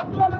আমি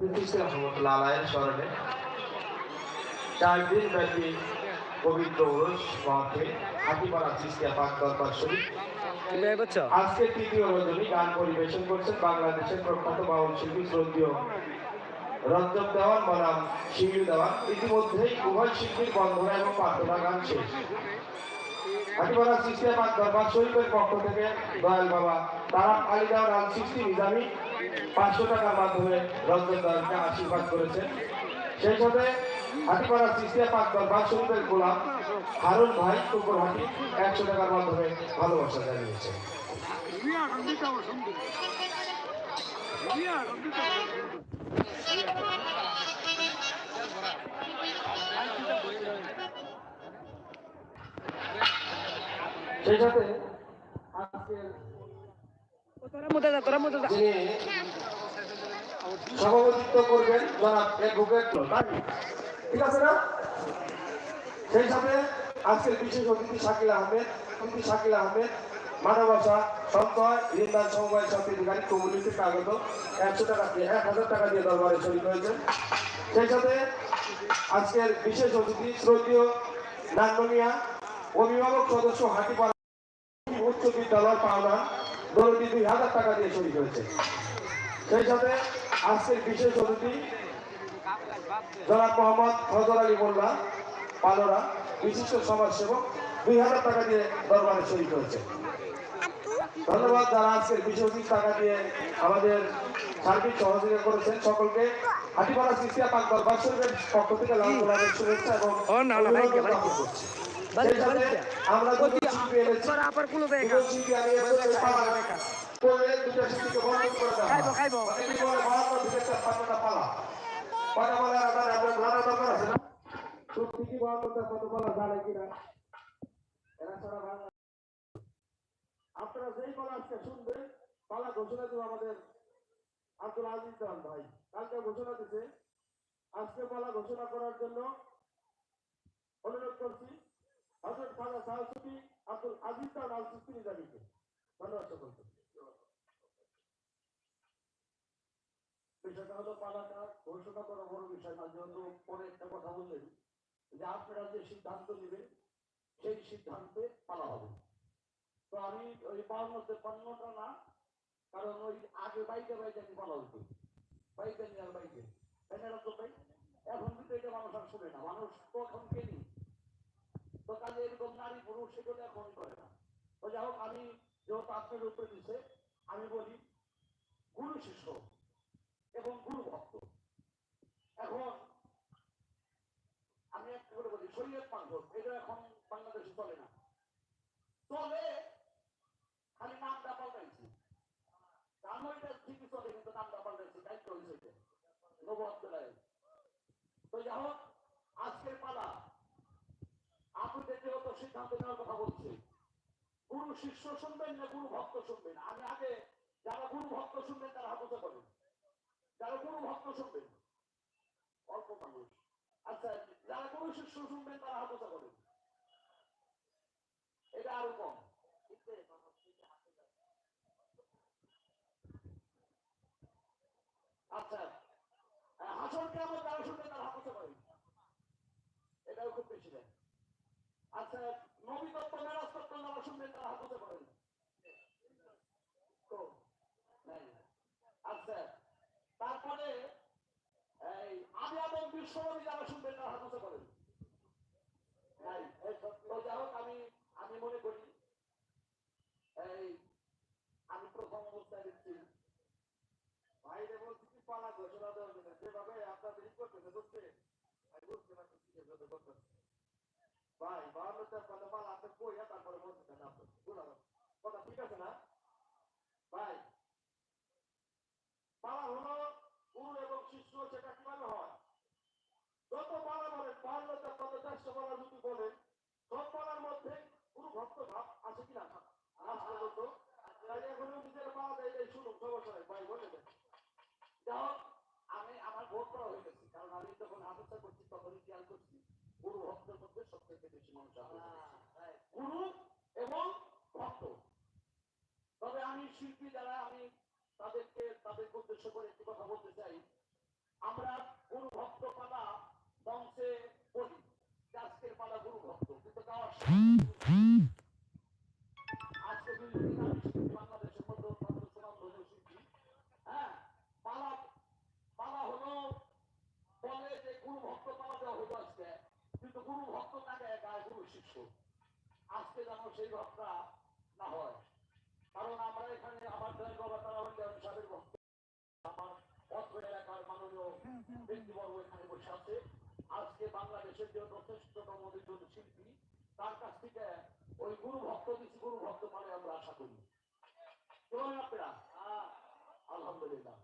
লালায়ের স্মরণে চার দিন ব্যাপী পবিত্র ওরস মাঠে হাতিপাড়া চিস্তিয়া পাক দরবার আজকে তৃতীয় রজনী গান পরিবেশন করছেন বাংলাদেশের প্রখ্যাত বাউল শিল্পী শ্রদ্ধীয় রঞ্জন দেওয়ান বনাম শিবির দেওয়ান ইতিমধ্যেই উভয় শিল্পীর বন্ধনা এবং প্রার্থনা গান শেষ হাতিপাড়া চিস্তিয়া পাক দরবার পক্ষ থেকে দয়াল বাবা তারা আলী দেওয়ান সিক্সটি নিজামী পাঁচশো টাকার মাধ্যমে দেওয়ানকে আশীর্বাদ করেছেন। সেই সাথে হাতিপাড়া চিস্তিয়া পাক দরবার শরীফের গোলাম, হারুন ভাই টুকুর হাটি একশো টাকার মাধ্যমে ভালোবাসা জানিয়েছে সেই সাথে আজকের তোরা মধ্যে যা তোরা মধ্যে যা যিনি সভাপতিত্ব করবেন ঠিক আছে না? সেই সাথে আজকের বিশেষ অতিথি শাকিল আহমেদ শাকিল আহমেদ মানবাসা সঞ্চয় সমবায় সমিতিকারী কমিউনিটি কাগত একশো টাকা দিয়ে, এক হাজার টাকা দিয়ে দরবারে শরীর হয়েছে সেই সাথে আজকের বিশেষ অতিথি শ্রদ্ধীয় নানমনিয়া অভিভাবক সদস্য হাটিপাড়া উচ্চ বিদ্যালয় পাওনা। দলটি দুই হাজার টাকা দিয়ে শরীর হয়েছে। সেই সাথে আজকের বিশেষ অতিথি জনাব মোহাম্মদ ফজর আলী মোল্লা পালোরা বিশিষ্ট সমাজসেবক দুই হাজার টাকা দিয়ে দরবারে শহীদ হয়েছে ধন্যবাদ যারা আজকের বিশেষ অতিথি টাকা দিয়ে আমাদের সার্বিক সহযোগিতা করেছেন সকলকে। হাটিপাড়া সিস্তিয়া পাক দরবার শরীফের পক্ষ থেকে লাল শুভেচ্ছা এবং। আমরা বন্ধ করে দেওয়া খাইবো খাইবো। আপনার যেই পালা আজকে শুনবেন পালা ঘোষণা দেবো আমাদের আব্দুল আজিজ খান ভাই। কালকে ঘোষণা দিছে। আজকে পালা ঘোষণা করার জন্য অনুরোধ করছি। হজরত খাজা সাহসুদ্দি আব্দুল আজিজ খান আল সিস্তি নিজামীকে ধন্যবাদ সকলকে। বিষয়টা হলো পালাটা ঘোষণা করা বড় বিষয় না যেহেতু পরে একটা কথা বললেন যে আপনারা যে সিদ্ধান্ত নেবেন, সেই সিদ্ধান্তে পালা হবে। তো আমি ওই বাউন্ন তেপান্নটা না, কারণ ওই আগে বাইকে বাইকে আমি পালা হতো বাইকে নিয়ে আর বাইকে তাই না তো ভাই এখন কিন্তু এটা মানুষ আর শুনে না মানুষ তো এখন কেনি তো কাজে এরকম নারী পুরুষ সেগুলো এখন করে না তো যাই হোক আমি যেহেতু আপনার উপরে দিছে আমি বলি গুরু শিষ্য এবং গুরু ভক্ত। এখন আমি একটা করে বলি, শরীরের পাঙ্গল এটা এখন বাংলাদেশে চলে না। চলে, খালি নামটা পাল্টাইছি। নাম ওইটা ঠিকই চলে, কিন্তু নামটা পাল্টাইছি, দায়িত্ব হয়েছে নবদ্দলায় তো যাই হোক আজকের পালা আপনাদের যেহেতু সিদ্ধান্ত নেওয়ার কথা বলছি। গুরু শিষ্য শুনবেন না, গুরু ভক্ত শুনবেন। আমি আগে যারা গুরু ভক্ত শুনবেন, তারা হাতে করেন যারা গুরু ভক্ত শুনবেন, অল্প মানুষ। আচ্ছা যারা গুরু শিষ্য শুনবেন, তারা হাতে করেন এটা আরও কম। আচ্ছা হাসন কেমন যারা শুনবেন, তারা হাতে করেন এটাও খুব বেশি দেয় আচ্ছা নবী তত্ত্ব মেরাজ তত্ত্ব যারা শুনবেন তারা হাতে করেন তো নাই। আচ্ছা তারপরে এই এবং বিশ্বনবী যারা শুনবেন তারা হাতে করেন। নাই যাই হোক, আমি আমি মনে করি, এই, আমি প্রথম অবস্থায় দেখছি, বাইরে বলছি কি পালা ঘোষণা দেওয়ার জন্য। যেভাবে আপনাদের ই করতেছে বুঝছে আমি বুঝতে পারছি কি করতেছে ভাই, বাহান্ন চার পালে, পালা, আপনি কইয়া তারপরে বলতেছেন, আপনি বুঝলাম কথা ঠিক আছে না ভাই পালা হলো গুরু এবং শিষ্য সেটা কীভাবে হয় যত পালা বলেন বাহান্ন চার চারশো যদি বলেন পালার মধ্যে গুরু ভক্ত ভাব আছে কিনা? গুরু এবং ভক্ত। তবে আমি শিল্পী যারা, আমি তাদেরকে তাদেরকে উদ্দেশ্য করে একটি কথা বলতে চাই। আমরা গুরু ভক্ত পালা, বংশে Hum, hum. কেমন আপনারা আলহামদুলিল্লাহ।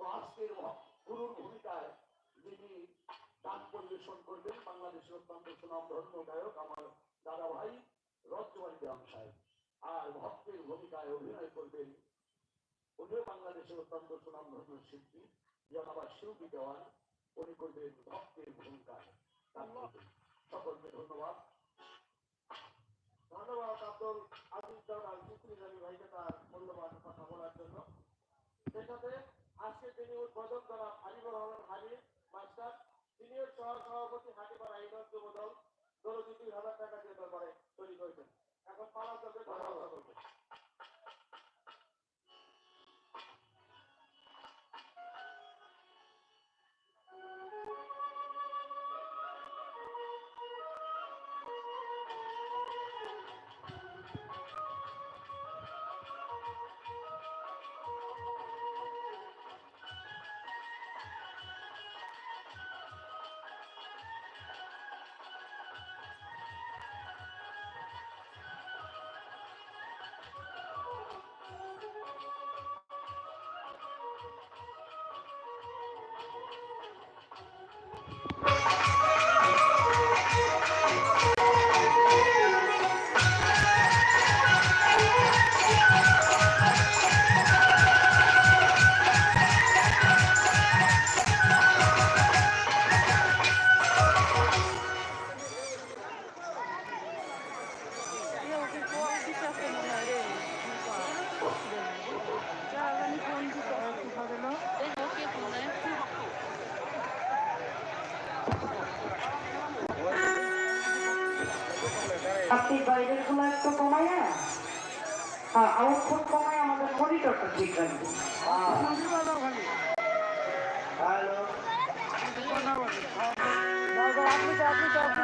তো আজকের গুরুর ভূমিকায় যিনি গান পরিবেশন করবেন বাংলাদেশের অত্যন্ত সুনাম ধন্য গায়ক আমার দাদা ভাই রজ্জবাড়ি গ্রাম সাহেব। আর ভক্তের ভূমিকায় অভিনয় করবেন উনিও বাংলাদেশের অত্যন্ত সুনাম ধন্য শিল্পী জনাবার শিল্পী দেওয়ান। উনি করবেন ভক্তের ভূমিকায়। সকলকে ধন্যবাদ। ধন্যবাদ আব্দুল আজিজ জামাল ভাইকে তার মূল্যবান কথা বলার জন্য সাথে আজকে তিনি করা হাবিবুর রহমান হাবিব মাস্টার, সিনিয়র সহ সভাপতি হাটিপাড়া ইউনিয়ন যুব দল দলটি দুই হাজার টাকা দিয়ে ব্যাপারে তৈরি করেছেন এখন পালা চলবে আপনি বাইরেরগুলো একটু কমাইয়া হ্যাঁ আউটপুট কমায় আমাদের মনিটরটা ঠিক রাখবেন হ্যালো। আপনি তো আপনি তো।